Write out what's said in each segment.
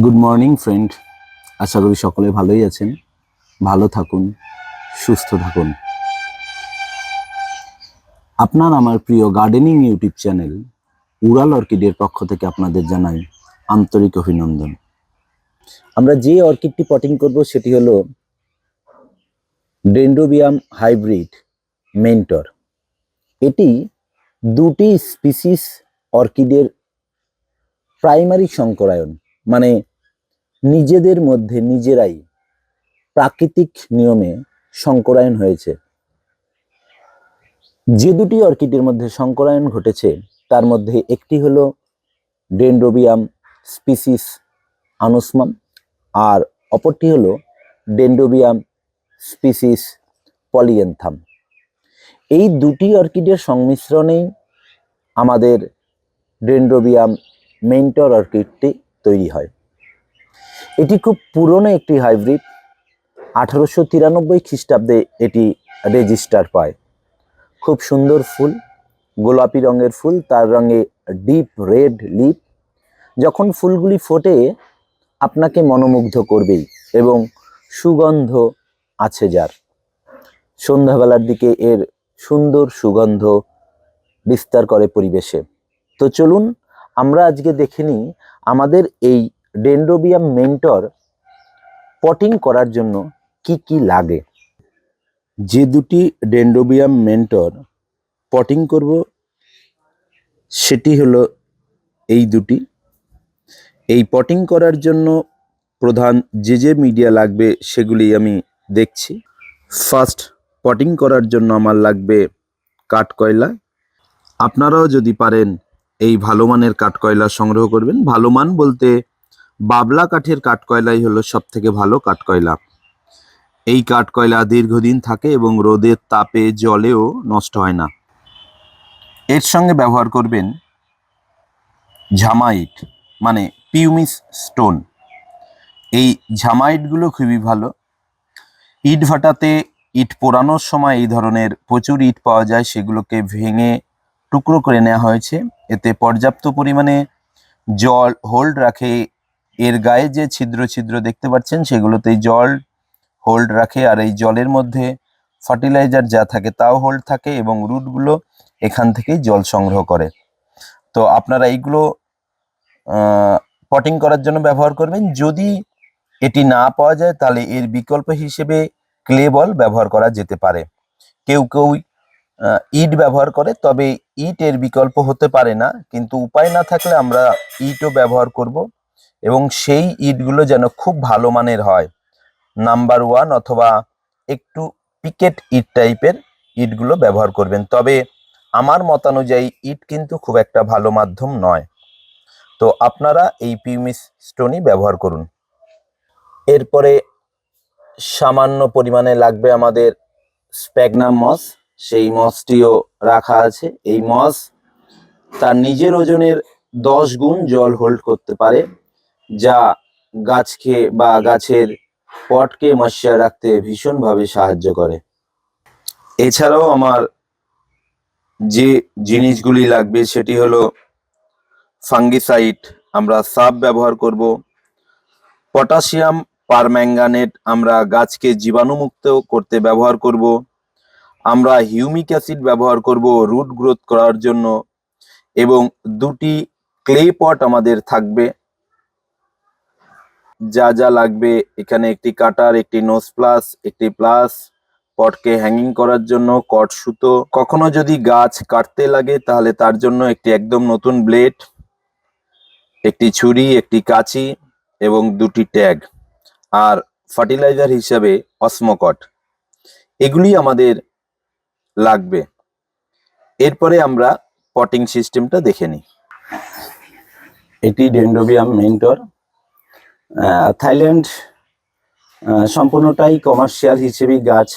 Good morning friend আশা করি সকলে ভালোই আছেন। ভালো থাকুন, সুস্থ থাকুন। আপনার আমার প্রিয় গার্ডেনিং ইউটিউব চ্যানেল উড়াল অর্কিডের পক্ষ থেকে আপনাদের জানাই আন্তরিক অভিনন্দন। আমরা যে অর্কিডটি পটিং করব সেটি হলো ডেন্ড্রোবিয়াম হাইব্রিড মেন্টর এটি দুটি স্পিসিস অর্কিডের প্রাইমারি সংকরায়ন। মানে নিজেদের মধ্যে নিজেরাই প্রাকৃতিক নিয়মে সংকরায়ন হয়েছে। যে দুটি অর্কিডের মধ্যে সংকরায়ন ঘটেছে, তার মধ্যে একটি হলো ডেন্ড্রোবিয়াম স্পিসিস আনুসমাম আর অপরটি হলো ডেন্ড্রোবিয়াম স্পিসিস পলিয়েন্থাম। এই দুটি অর্কিডের সংমিশ্রণেই আমাদের ডেন্ড্রোবিয়াম মেন্টর অর্কিডটি তৈরি হয়। এটি খুব পুরনো একটি হাইব্রিড। আঠারোশো তিরানব্বই খ্রিস্টাব্দে এটি রেজিস্টার পায়। খুব সুন্দর ফুল, গোলাপি রঙের ফুল, তার রঙে ডিপ রেড লিপ। যখন ফুলগুলি ফোটে, আপনাকে মনোমুগ্ধ করবেই এবং সুগন্ধ আছে যার। সন্ধ্যাবেলার দিকে এর সুন্দর সুগন্ধ বিস্তার করে পরিবেশে। তো চলুন, আমরা আজকে দেখে নিই আমাদের এই ডেন্ড্রোবিয়াম মেন্টর পটিং করার জন্য কি কি লাগে? যে দুটি ডেন্ড্রোবিয়াম মেন্টর পটিং করব, সেটি হলো এই দুটি। এই পটিং করার জন্য প্রধান যে যে মিডিয়া লাগবে সেগুলি আমি দেখছি। ফার্স্ট, পটিং করার জন্য আমার লাগবে কাঠকয়লা। আপনারাও যদি পারেন এই ভালো মানের কাঠকয়লা সংগ্রহ করবেন। ভালো মান বলতে বাবলা কাঠের কাঠকয়লাই হলো সব থেকে ভালো কাঠকয়লা। এই কাঠকয়লা দীর্ঘদিন থাকে এবং রোদের তাপে জলেও নষ্ট হয় না। এর সঙ্গে ব্যবহার করবেন ঝামাইট মানে পিউমিস স্টোন। এই ঝামাইটগুলো খুবই ভালো। ইট ভাটাতে ইট পোড়ানোর সময় এই ধরনের প্রচুর ইট পাওয়া যায়, সেগুলোকে ভেঙে টুকরো করে নেওয়া হয়েছে। এতে পর্যাপ্ত পরিমাণে জল হোল্ড রাখে। এর গায়ে যে ছিদ্র ছিদ্র দেখতে পাচ্ছেন, সেগুলোতেই জল হোল্ড রাখে। আর এই জলের মধ্যে ফার্টিলাইজার যা থাকে, তাও হোল্ড থাকে এবং রুটগুলো এখান থেকেই জল সংগ্রহ করে। তো আপনারা এইগুলো পটিং করার জন্য ব্যবহার করবেন। যদি এটি না পাওয়া যায়, তাহলে এর বিকল্প হিসেবে ক্লে বল ব্যবহার করা যেতে পারে। কেউ কেউ ইট ব্যবহার করে, তবে ইট এর বিকল্প হতে পারে না, কিন্তু উপায় না থাকলে আমরা ইটও ব্যবহার করব এবং সেই ইটগুলো যেন খুব ভালো মানের হয়। নাম্বার ওয়ান অথবা একটু পিকেট ইট টাইপের ইটগুলো ব্যবহার করবেন, তবে আমার মতানুযায়ী ইট কিন্তু খুব একটা ভালো মাধ্যম নয়। তো আপনারা এই পিউমিস স্টোনই ব্যবহার করুন। এরপরে সামান্য পরিমাণে লাগবে আমাদের স্প্যাগনাম মস সেই মসটিও রাখা আছে। এই মস তার নিজের ওজনের দশ গুণ জল হোল্ড করতে পারে, যা গাছকে বা গাছের পটকে মশিয়া রাখতে ভীষণভাবে সাহায্য করে। এছাড়াও আমার যে জিনিসগুলি লাগবে সেটি হলো ফাঙ্গিসাইড আমরা সাব ব্যবহার করব, পটাশিয়াম পারম্যাঙ্গানেট আমরা গাছকে জীবাণুমুক্ত করতে ব্যবহার করব আমরা হিউমিক অ্যাসিড ব্যবহার করব রুট গ্রোথ করার জন্য এবং দুটি ক্লে পট আমাদের থাকবে। যা যা লাগবে, এখানে একটি কাটার একটি নোজ প্লাস একটি প্লাস পটকে হ্যাঙ্গিং করার জন্য কট সুতো। কখনো যদি গাছ কাটতে লাগে, তাহলে তার জন্য একটি একদম নতুন ব্লেড একটি ছুরি, একটি কাঁচি এবং দুটি ট্যাগ আর ফার্টিলাইজার হিসাবে অসমকট এগুলি আমাদের লাগবে। এরপরে আমরা পটিং সিস্টেমটা দেখে নিই। এটি ডেন্ড্রোবিয়াম মেন্টর থাইল্যান্ড সম্পূর্ণটাই কমার্শিয়াল হিসেবেই গাছ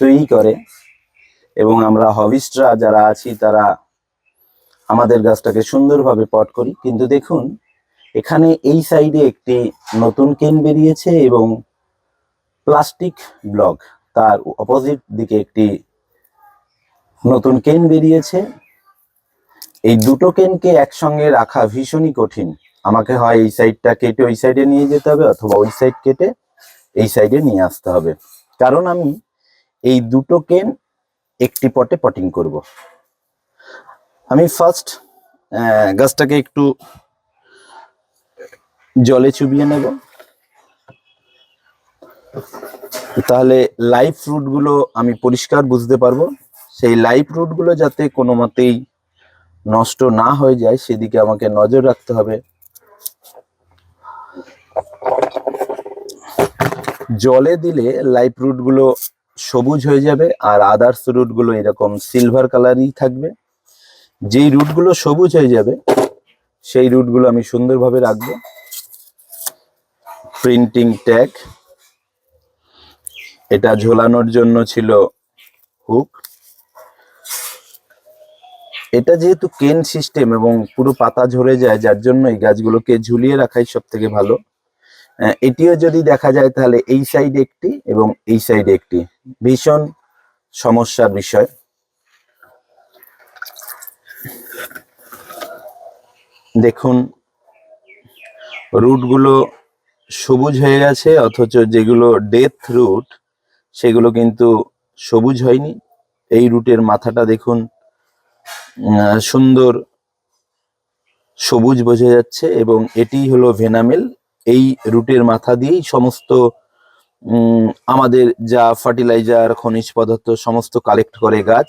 তৈরি করে এবং আমরা হবিস্টরা যারা আছি তারা আমাদের গাছটাকে সুন্দরভাবে পট করি। কিন্তু দেখুন, এখানে এই সাইডে একটি নতুন কেন বেরিয়েছে এবং প্লাস্টিক ব্লক তার অপোজিট দিকে একটি নতুন কেন বেরিয়েছে? এই দুটো কেনকে একসঙ্গে রাখা ভীষণই কঠিন। আমাকে হয় এই সাইডটা কেটে ওই সাইডে নিয়ে যেতে হবে অথবা ওই সাইড কেটে এই সাইডে নিয়ে আসতে হবে। কারণ আমি এই দুটো কেন একটি পটে পটিং করব। আমি ফার্স্ট গাছটাকে একটু জলে চুবিয়ে নেব। তাহলে লাইভ ফ্রুটগুলো আমি পরিষ্কার বুঝতে পারব। সেই লাইভ ফ্রুটগুলো যাতে কোনো মতেই নষ্ট না হয়ে যায়, সেদিকে আমাকে নজর রাখতে হবে। জলে দিলে লাইভ রুটগুলো সবুজ হয়ে যাবে আর আদার্স রুটগুলো এরকম সিলভার কালারই থাকবে। যেই রুটগুলো সবুজ হয়ে যাবে, সেই রুটগুলো আমি সুন্দরভাবে রাখব। প্রিন্টিং ট্যাগ এটা ঝোলানোর জন্য ছিল হুক এটা যেহেতু কেন সিস্টেম এবং পুরো পাতা ঝরে যায়, যার জন্য এই গাছগুলোকে ঝুলিয়ে রাখাই সব থেকে ভালো এটিও যদি দেখা যায় তাহলে এই সাইডে একটি এবং এই সাইডে একটি। ভীষণ সমস্যার বিষয়। দেখুন, রুটগুলো সবুজ হয়ে গেছে, অথচ যেগুলো ডেথ রুট সেগুলো কিন্তু সবুজ হয়নি। এই রুটের মাথাটা দেখুন সুন্দর সবুজ বোঝা যাচ্ছে এবং এটি হলো ভেনামেল। এই রুটের মাথা দিয়েই সমস্ত আমাদের যা ফার্টিলাইজার, খনিজ পদার্থ, সমস্ত কালেক্ট করে গাছ।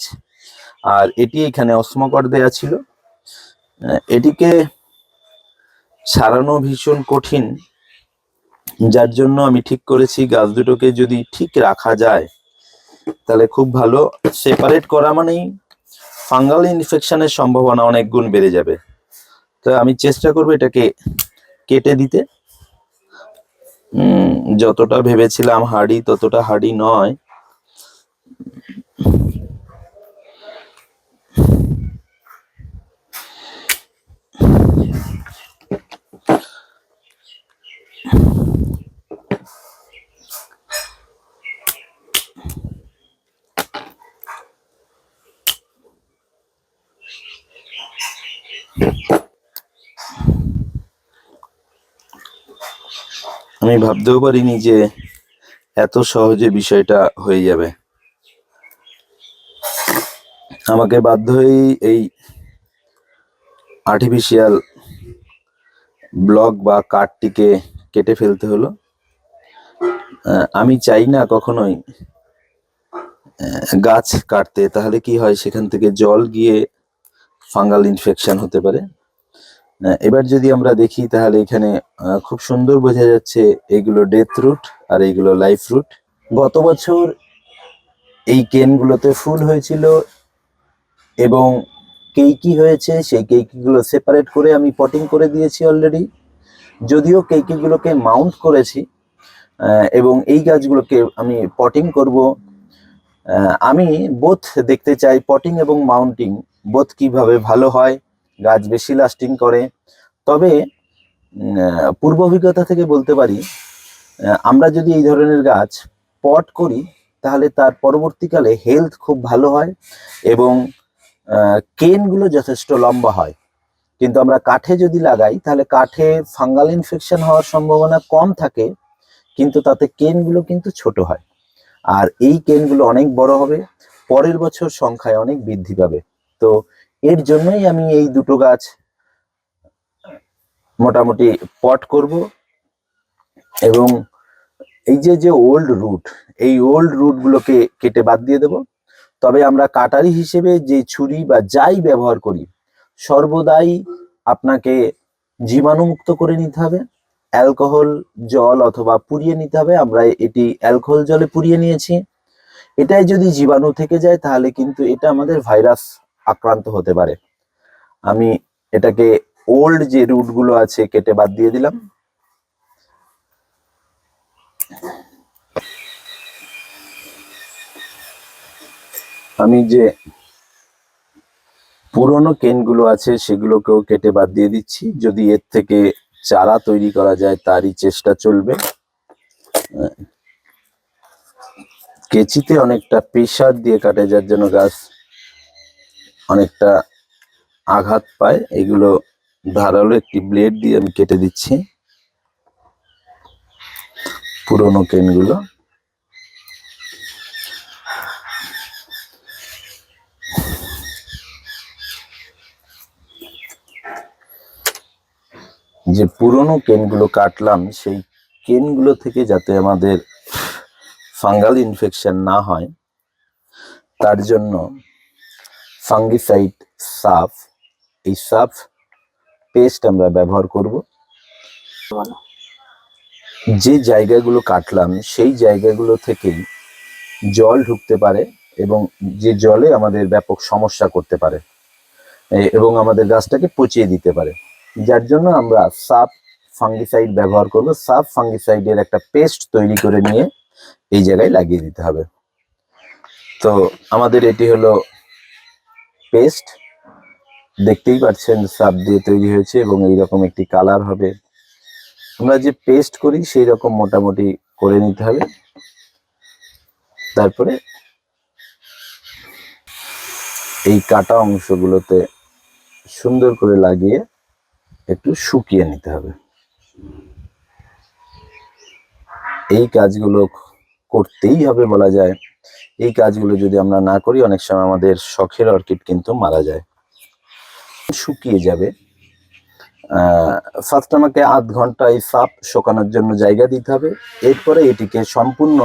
আর এটি এখানে অস্মকর দেয়া ছিল। এটিকে ছাড়ানো ভীষণ কঠিন। যার জন্য আমি ঠিক করেছি গাছ দুটোকে যদি ঠিক রাখা যায়, তাহলে খুব ভালো। সেপারেট করা মানেই ফাঙ্গাল ইনফেকশনের সম্ভাবনা অনেক গুণ বেড়ে যাবে। তো আমি চেষ্টা করব এটাকে কেটে দিতে। যতটা ভেবেছিলাম হাড়ি, ততটা হাড়ি নয়। আমি ভাবতেও পারিনি যে এত সহজে বিষয়টা হয়ে যাবে। আমাকে বাধ্য হয়েই এই আর্টিফিশিয়াল ব্লক বা কাঠটিকে কেটে ফেলতে হলো। আমি চাই না কখনোই গাছ কাটতে। তাহলে কি হয়, সেখান থেকে জল গিয়ে ফাঙ্গাল ইনফেকশন হতে পারে। এবার যদি আমরা দেখি তাহলে এখানে খুব সুন্দর বোঝা যাচ্ছে এগুলো ডেথ রুট আর এইগুলো লাইফ রুট গত বছর এই কেনগুলোতে ফুল হয়েছিল এবং কেইকি হয়েছে সেই কেইকিগুলো সেপারেট করে আমি পটিং করে দিয়েছি অলরেডি যদিও কেইকিগুলোকে মাউন্ট করেছি এবং এই গাছগুলোকে আমি পটিং করব। আমি বোথ দেখতে চাই পটিং এবং মাউন্টিং বোথ কীভাবে ভালো হয়। গাছ বেশি লাস্টিং করে। তবে পূর্ব অভিজ্ঞতা থেকে বলতে পারি আমরা যদি এই ধরনের গাছ পট করি, তাহলে তার পরবর্তীকালে হেলথ খুব ভালো হয় এবং কেনগুলো যথেষ্ট লম্বা হয়। কিন্তু আমরা কাঠে যদি লাগাই, তাহলে কাঠে ফাঙ্গাল ইনফেকশন হওয়ার সম্ভাবনা কম থাকে, কিন্তু তাতে কেনগুলো কিন্তু ছোট হয়। আর এই কেনগুলো অনেক বড় হবে, পরের বছর সংখ্যায় অনেক বৃদ্ধি পাবে। তো এর জন্যই আমি এই দুটো গাছ মোটামুটি পট করব এবং এই যে যে ওল্ড রুট এই ওল্ড রুট গুলোকে কেটে বাদ দিয়ে দেব। তবে আমরা কাটারি হিসেবে যে ছুরি বা যাই ব্যবহার করি, সর্বদাই আপনাকে জীবাণুমুক্ত করে নিতে হবে। অ্যালকোহল, জল অথবা পুড়িয়ে নিতে হবে। আমরা এটি অ্যালকোহল জলে পুড়িয়ে নিয়েছি। এটাই যদি জীবাণু থেকে যায়, তাহলে কিন্তু এটা আমাদের ভাইরাস আক্রান্ত হতে পারে। আমি এটাকে ওল্ড যে রুটগুলো আছে কেটে বাদ দিয়ে দিলাম। আমি যে পুরনো কেনগুলো আছে সেগুলোকেও কেটে বাদ দিয়ে দিচ্ছি। যদি এর থেকে চারা তৈরি করা যায় তারই চেষ্টা চলবে। কেচিতে অনেকটা প্রেশার দিয়ে কাটে, যার জন্য গাছ অনেকটা আঘাত পায়। এগুলো ধারালো একটি ব্লেড দিয়ে আমি কেটে দিচ্ছি। পুরোনো কেনগুলো। যে পুরোনো কেনগুলো কাটলাম, সেই কেনগুলো থেকে যাতে আমাদের ফাঙ্গাল ইনফেকশন না হয়, তার জন্য ফাঙ্গিসাইড সাফ, এই সাফ পেস্ট আমরা ব্যবহার করব। যে জায়গাগুলো কাটলাম, সেই জায়গাগুলো থেকেই জল ঢুকতে পারে এবং যে জলে আমাদের ব্যাপক সমস্যা করতে পারে এবং আমাদের গাছটাকে পচিয়ে দিতে পারে। যার জন্য আমরা সাপ ফাঙ্গিসাইড ব্যবহার করব। সাপ ফাঙ্গিসাইডের একটা পেস্ট তৈরি করে নিয়ে এই জায়গায় লাগিয়ে দিতে হবে। তো আমাদের এটি হলো পেস্ট। দেখতেই পাচ্ছেন সাপ দিয়ে তৈরি হয়েছে এবং এইরকম একটি কালার হবে। আমরা যে পেস্ট করি সেই রকম মোটামুটি করে নিতে হবে। তারপরে এই কাটা অংশগুলোতে সুন্দর করে লাগিয়ে একটু শুকিয়ে নিতে হবে। এই কাজগুলো করতেই হবে বলা যায়। এই কাজগুলো যদি আমরা না করি, অনেক সময় আমাদের শখের অর্কিড কিন্তু মারা যায়। শুকিয়ে যাবে। ফার্স্ট আমাকে আধ ঘণ্টা এই সাপ শুকানোর জন্য জায়গা দিতে হবে। এরপরে এটিকে সম্পূর্ণ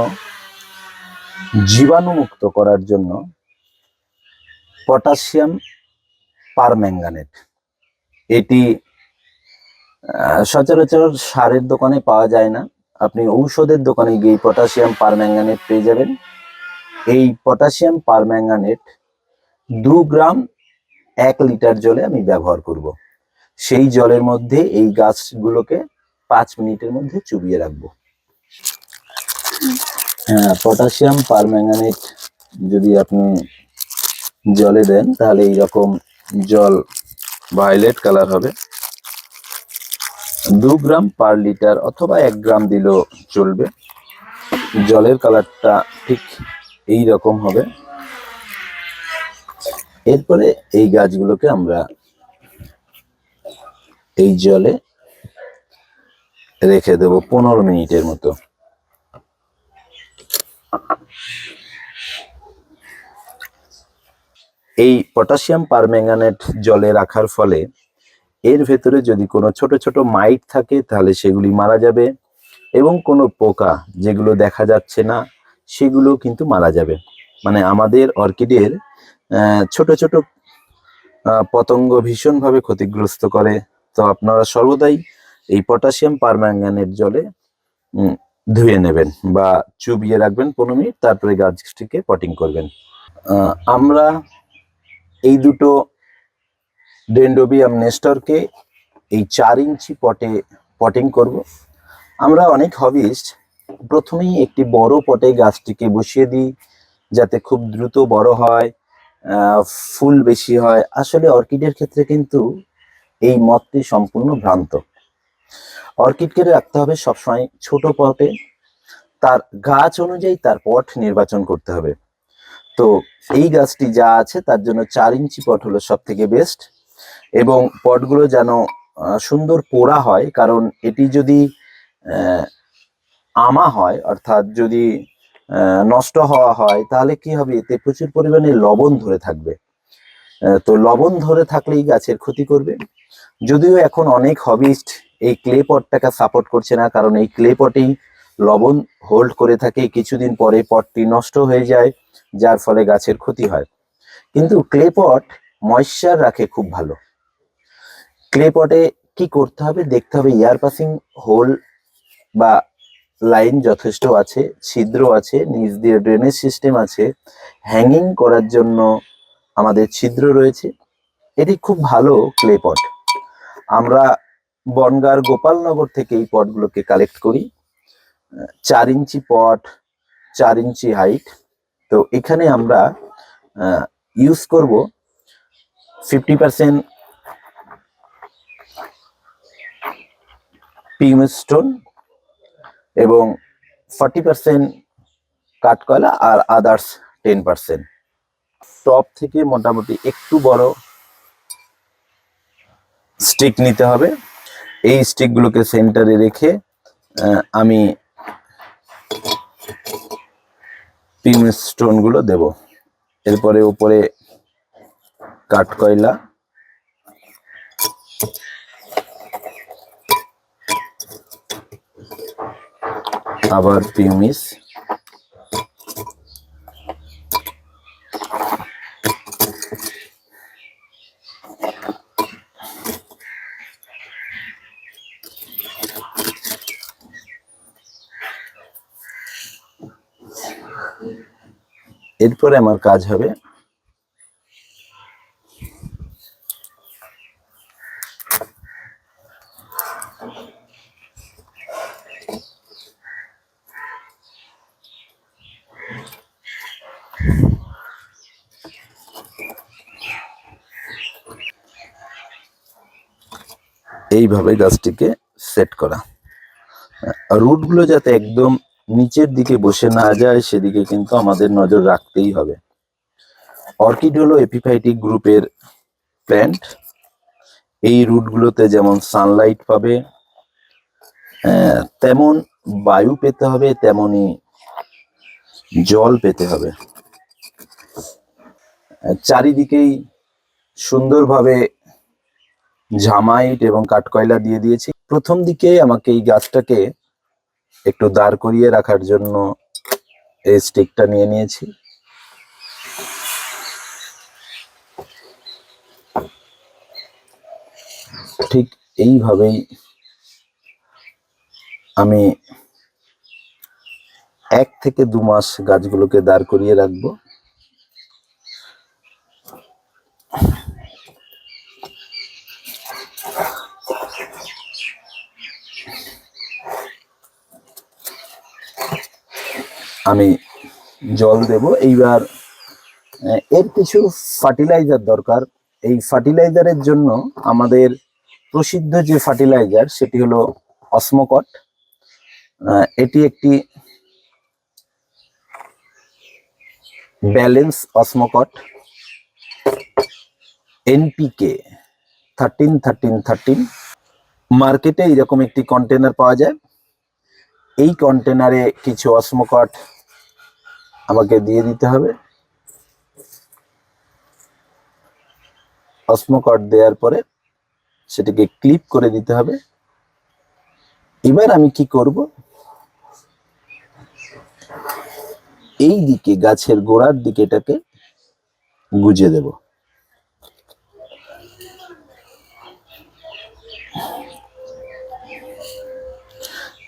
জীবাণুমুক্ত করার জন্য পটাশিয়াম পারম্যাঙ্গানেট। এটি সচরাচর সারের দোকানে পাওয়া যায় না। আপনি ঔষধের দোকানে গিয়ে পটাশিয়াম পারম্যাঙ্গানেট পেয়ে যাবেন। এই পটাশিয়াম পারম্যাঙ্গানেট দু গ্রাম এক লিটার জলে আমি ব্যবহার করব। সেই জলের মধ্যে এই গাছগুলোকে পাঁচ মিনিটের মধ্যে চুবিয়ে রাখব। হ্যাঁ পটাশিয়াম পারম্যাঙ্গানেট যদি আপনি জলে দেন, তাহলে এইরকম জল ভায়োলেট কালার হবে। দু গ্রাম পার লিটার অথবা এক গ্রাম দিলেও চলবে। জলের কালারটা ঠিক এই রকম হবে। এরপরে এই গাছগুলোকে আমরা এই জলে রেখে দেব পনেরো মিনিটের মতো। এই পটাশিয়াম পারম্যাঙ্গানেট জলে রাখার ফলে এর ভেতরে যদি কোনো ছোট ছোট মাইট থাকে, তাহলে সেগুলি মারা যাবে এবং কোনো পোকা যেগুলো দেখা যাচ্ছে না সেগুলো কিন্তু মারা যাবে। মানে আমাদের অর্কিডের ছোট ছোট পতঙ্গ ভীষণভাবে ক্ষতিগ্রস্ত করে। তো আপনারা সর্বদাই এই পটাশিয়াম পারম্যাঙ্গানেট জলে ধুয়ে নেবেন বা চুবিয়ে রাখবেন পনেরো মিনিট, তারপরে গাছটিকে পটিং করবেন। আমরা এই দুটো ডেন্ডোবিয়াম নেস্টরকে এই চার ইঞ্চি পটে, পটিং করব। আমরা অনেক হবিস্ট প্রথমেই একটি বড় পটে গাছটিকে বসিয়ে দিই যাতে খুব দ্রুত বড় হয় ফুল বেশি হয়। আসলে অর্কিডের ক্ষেত্রে কিন্তু এই মতটি সম্পূর্ণ ভ্রান্ত। অর্কিডকে রাখতে হবে সবসময় ছোট পটে। তার গাছ অনুযায়ী তার পট নির্বাচন করতে হবে। তো এই গাছটি যা আছে তার জন্য চার ইঞ্চি পট হলো সব থেকে বেস্ট। এবং পটগুলো যেন সুন্দর পোড়া হয়, কারণ এটি যদি আমা হয়, অর্থাৎ যদি নষ্ট হওয়া হয়, তাহলে কি হবে? এতে প্রচুর পরিমাণে লবণ ধরে থাকবে। তো লবণ ধরে থাকলেই গাছের ক্ষতি করবে। যদিও এখন অনেক হবিস্ট এই ক্লে পটটাকে সাপোর্ট করছে না, কারণ এই ক্লে পটেই লবণ হোল্ড করে থাকে, কিছুদিন পরে পটটি নষ্ট হয়ে যায়, যার ফলে গাছের ক্ষতি হয়। কিন্তু ক্লে পট ময়শ্চার রাখে খুব ভালো। ক্লে পটে কি করতে হবে? দেখতে হবে এয়ার পাসিং হোল বা লাইন যথেষ্ট আছে, ছিদ্র আছে, নিচ দিয়ে ড্রেনেজ সিস্টেম আছে। হ্যাঙ্গিং করার জন্য আমাদের ছিদ্র রয়েছে। এটি খুব ভালো ক্লে পট আমরা বনগার গোপালনগর থেকে এই পটগুলোকে কালেক্ট করি। চার ইঞ্চি পট চার ইঞ্চি হাইট তো এখানে আমরা ইউজ করব ফিফটি পার্সেন্ট স্টোন এবং ফর্টি পার্সেন্ট কাঠকয়লা আর আদার্স টেন পার্সেন্ট টপ থেকে মোটামুটি একটু বড় স্টিক নিতে হবে। এই স্টিকগুলোকে সেন্টারে রেখে আমি পিম স্টোনগুলো দেব। এরপরে উপরে কাঠকয়লা আবার পিউমিস এরপরে আমার কাজ হবে এইভাবে গাছটিকে সেট করা। রুটগুলো যাতে একদম নিচের দিকে বসে না যায় সেদিকে কিন্তু আমাদের নজর রাখতেই হবে। অর্কিড হলো এপিফাইটিক গ্রুপের প্ল্যান্ট এই রুটগুলোতে যেমন সানলাইট পাবে আহ, তেমন বায়ু পেতে হবে তেমনই জল পেতে হবে। চারিদিকেই সুন্দরভাবে ঝামাইট এবং কাঠকয়লা দিয়ে দিয়েছি। প্রথম দিকে আমাকে এই গাছটাকে একটু দাঁড় করিয়ে রাখার জন্য এই স্টিকটা নিয়ে নিয়েছি। ঠিক এইভাবেই আমি এক থেকে দু মাস গাছগুলোকে দাঁড় করিয়ে রাখব। আমি জল দেব। এইবার এর কিছু ফার্টিলাইজার দরকার। এই ফার্টিলাইজারের জন্য আমাদের প্রসিদ্ধ যে ফার্টিলাইজার, সেটি হলো অসমকট। এটি একটি balance অসমকট। NPK thirteen thirteen thirteen. মার্কেটে এরকম একটি কন্টেনার পাওয়া যায়। এই কন্টেনারে কিছু অসমকট আমাকে দিয়ে দিতে হবে। অসমকট দেওয়ার পরে সেটাকে ক্লিপ করে দিতে হবে। এবার আমি কি করব? এই দিকে গাছের গোড়ার দিকে এটাকে গুজে দেব।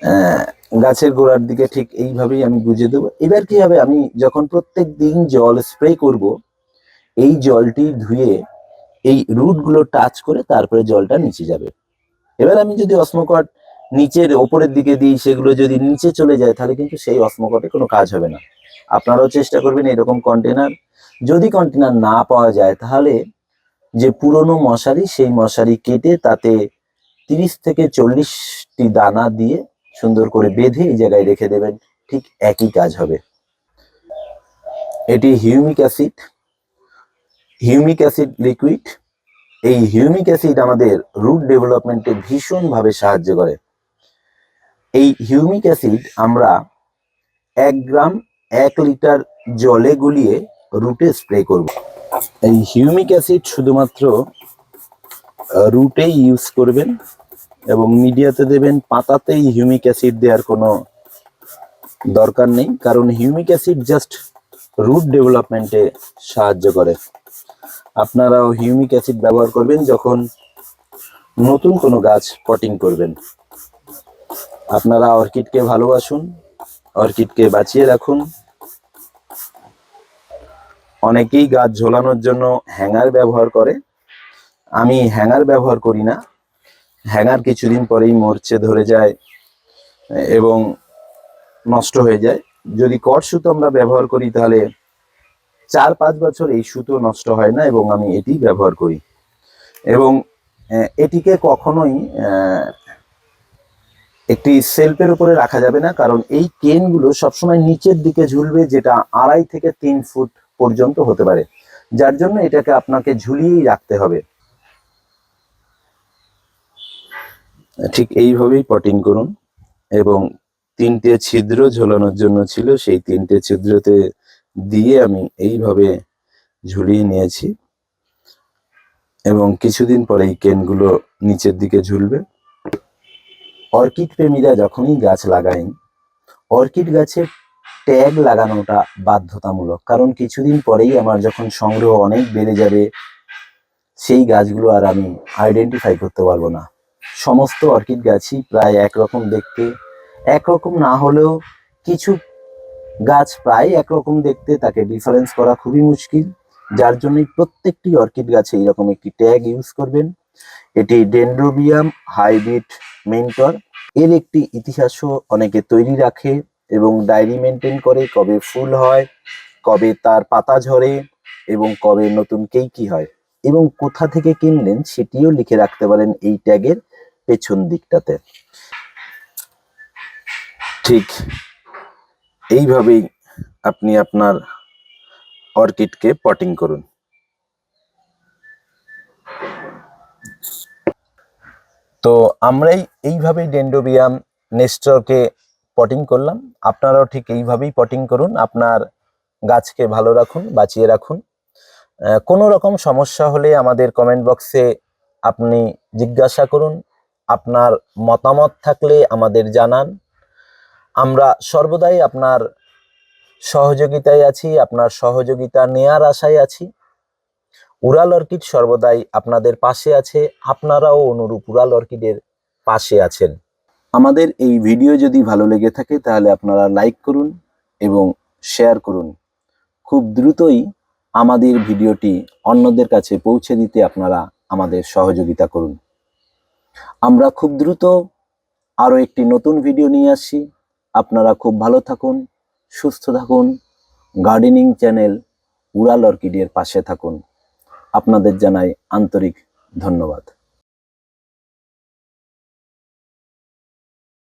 আহ, গাছের গোড়ার দিকে ঠিক এইভাবেই আমি গুজে দেবো। এবার কি হবে? আমি যখন প্রত্যেক দিন জল স্প্রে করব, এই জলটি ধুয়ে এই রুটগুলো টাচ করে তারপরে জলটা নিচে যাবে। এবার আমি যদি অসমকট নিচের ওপরের দিকে দিই, সেগুলো যদি নিচে চলে যায়, তাহলে কিন্তু সেই অসমকটে কোনো কাজ হবে না। আপনারাও চেষ্টা করবেন এরকম কন্টেনার যদি কন্টেনার না পাওয়া যায়, তাহলে যে পুরনো মশারি, সেই মশারি কেটে তাতে তিরিশ থেকে চল্লিশটি দানা দিয়ে সুন্দর করে বেঁধে এই জায়গায় রেখে দেবেন। ঠিক একই কাজ হবে। এটি humic acid. Humic acid liquid. এই হিউমিক অ্যাসিড আমাদের রুট ডেভেলপমেন্টে ভীষণভাবে সাহায্য করে। এই হিউমিক অ্যাসিড আমরা এক গ্রাম এক লিটার জলে গুলিয়ে রুটে স্প্রে করব। এই হিউমিক অ্যাসিড শুধুমাত্র রুটেই ইউজ করবেন। এবং মিডিয়াতে দেবেন, পাতাতেই হিউমিক অ্যাসিড দেওয়ার কোনো দরকার নেই, কারণ হিউমিক অ্যাসিড জাস্ট রুট ডেভেলপমেন্টে সাহায্য করে। আপনারাও হিউমিক অ্যাসিড ব্যবহার করবেন যখন নতুন কোনো গাছ পটিং করবেন। আপনারা অর্কিডকে ভালোবাসুন, অর্কিডকে বাঁচিয়ে রাখুন। অনেকেই গাছ ঝোলানোর জন্য হ্যাঙ্গার ব্যবহার করে। আমি হ্যাঙ্গার ব্যবহার করি না। হ্যাঙ্গার কিছুদিন পরেই মরচে ধরে যায়, এবং নষ্ট হয়ে যায়। যদি কট সুতো আমরা ব্যবহার করি, তাহলে চার পাঁচ বছর এই সুতো নষ্ট হয় না, এবং আমি এটি ব্যবহার করি। এবং এটিকে কখনোই একটি সেলফের উপরে রাখা যাবে না, কারণ এই কেনগুলো সবসময় নিচের দিকে ঝুলবে, যেটা আড়াই থেকে তিন ফুট পর্যন্ত হতে পারে। যার জন্য এটাকে আপনাকে ঝুলিয়েই রাখতে হবে। ঠিক এইভাবেই পটিং করুন এবং তিনটে ছিদ্র ঝোলানোর জন্য ছিল, সেই তিনটে ছিদ্রতে দিয়ে আমি এইভাবে ঝুলিয়ে নিয়েছি এবং কিছুদিন পরে এই কেনগুলো নিচের দিকে ঝুলবে। অর্কিড প্রেমীরা যখনই গাছ লাগায়, অর্কিড গাছে ট্যাগ লাগানোটা বাধ্যতামূলক, কারণ কিছুদিন পরেই আমার যখন সংগ্রহ অনেক বেড়ে যাবে, সেই গাছগুলো আর আমি আইডেন্টিফাই করতে পারব না। সমস্ত অর্কিড গাছই প্রায় একরকম দেখতে, একরকম না হলেও কিছু গাছ প্রায় একরকম দেখতে তাকে ডিফারেন্স করা খুবই মুশকিল, যার জন্যই প্রত্যেকটি অর্কিড গাছে এইরকম একটি ট্যাগ ইউজ করবেন। এটি ডেন্ড্রোবিয়াম হাইব্রিড মেন্টর এর একটি ইতিহাসও অনেকে তৈরি রাখে এবং ডায়েরি মেনটেন করে কবে ফুল হয়, কবে তার পাতা ঝরে এবং কবে নতুন কেই কি হয়। এবং কোথা থেকে কিনলেন সেটিও লিখে রাখতে পারেন এই ট্যাগের পেছন দিকটাতে। ঠিক এইভাবেই আপনি আপনার অর্কিডকে পটিং করুন। তো আমরাই এইভাবেই ডেন্ডোবিয়াম নেস্টরকে পটিং করলাম। আপনারাও ঠিক এইভাবেই পটিং করুন। আপনার গাছকে ভালো রাখুন, বাঁচিয়ে রাখুন। কোনো রকম সমস্যা হলে আমাদের কমেন্ট বক্সে আপনি জিজ্ঞাসা করুন। আপনার মতামত থাকলে আমাদের জানান। আমরা সর্বদাই আপনার সহযোগিতায় আছি, আপনার সহযোগিতা নেয়ার আশায় আছি। উড়াল অর্কিড সর্বদাই আপনাদের পাশে আছে, আপনারাও অনুরূপ উড়াল অর্কিডের পাশে আছেন। আমাদের এই ভিডিও যদি ভালো লেগে থাকে তাহলে আপনারা লাইক করুন এবং শেয়ার করুন। খুব দ্রুতই আমাদের ভিডিওটি অন্যদের কাছে পৌঁছে দিতে আপনারা আমাদের সহযোগিতা করুন। আমরা খুব দ্রুত আরও একটি নতুন ভিডিও নিয়ে আসি আপনারা খুব ভালো থাকুন, সুস্থ থাকুন গার্ডেনিং চ্যানেল উড়াল অর্কিডের পাশে থাকুন। আপনাদের জানাই আন্তরিক ধন্যবাদ।